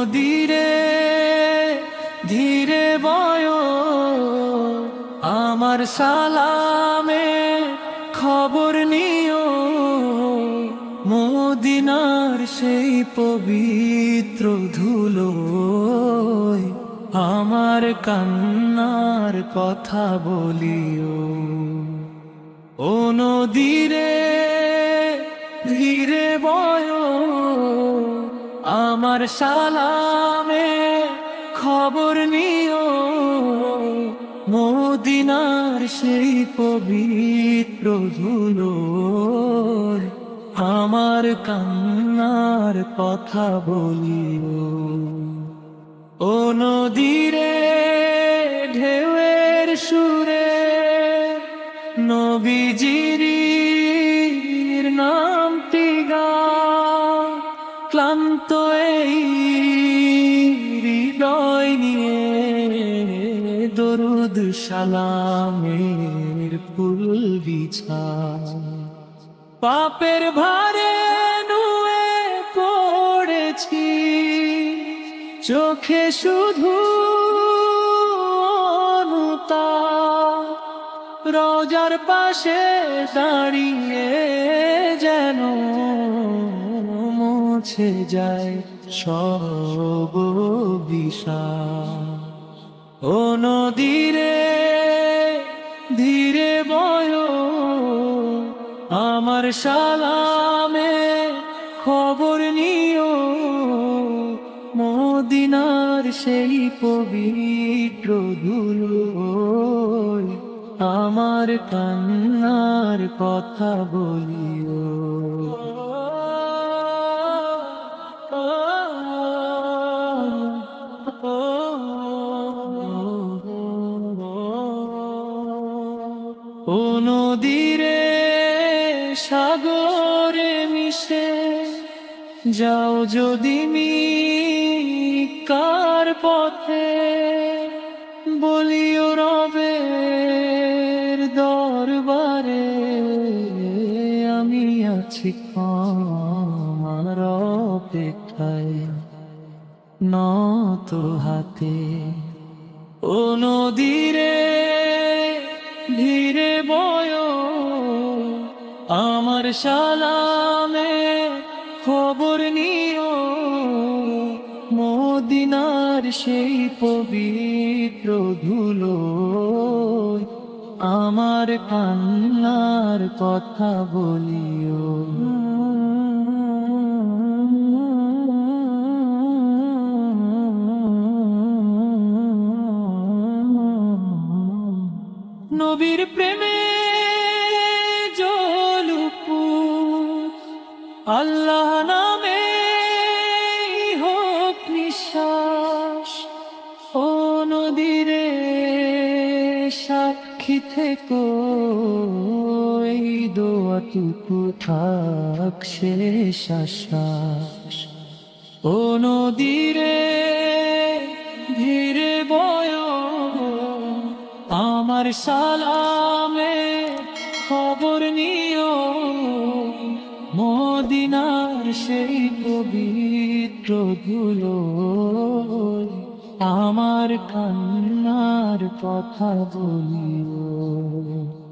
নদীরে ধীরে বয়, আমার সালামে খবর নিও। মদিনার সেই পবিত্র ধুলো আমার কান্নার কথা বলিও। ও নদীরে ধীরে বয় আমার সালামে খবর নিও। মদিনার সেই পবিত্র ধুলো আমার কান্নার কথা বলিও। ও নদীরে, ঢেউয়ের সুরে, নবীজির ক্লান্ত এই হৃদয় নিয়ে দরুদ সালামের ফুল বিছা পাপের ভারে নুয়ে পড়েছি, চোখে শুধু। রোজার পাশে দাঁড়িয়ে যেন মুছে যায় সব বিষাদ। ও নদীরে, ধীরে বয় আমার সালামে খবর নিও। মদিনার সেই পবিত্র ধুলো আমার কান্নার কথা বলিও। নদীরে সাগরে মিশে যাও যদি মি কার পথে, বলিও রবের দরবারে, আমি আছি আমার অপেক্ষায় নত হাতে। ও নদীরে সালামে খবর নিও। মদিনার সেই পবিত্র ধুলো আমার কান্নার কথা বলিও। নবীর প্রেমে আল্লাহ নামে হোক নিঃশ্বাস, ও নদীরে সাক্ষী থেকো, এই দোয়াটুকু থাক শেষ আশ্বাস ও নদীরে ধীরে বয়, আমার সালামে খবর নিও। মদিনার সেই পবিত্র ধুলো আমার কান্নার কথা বলিও।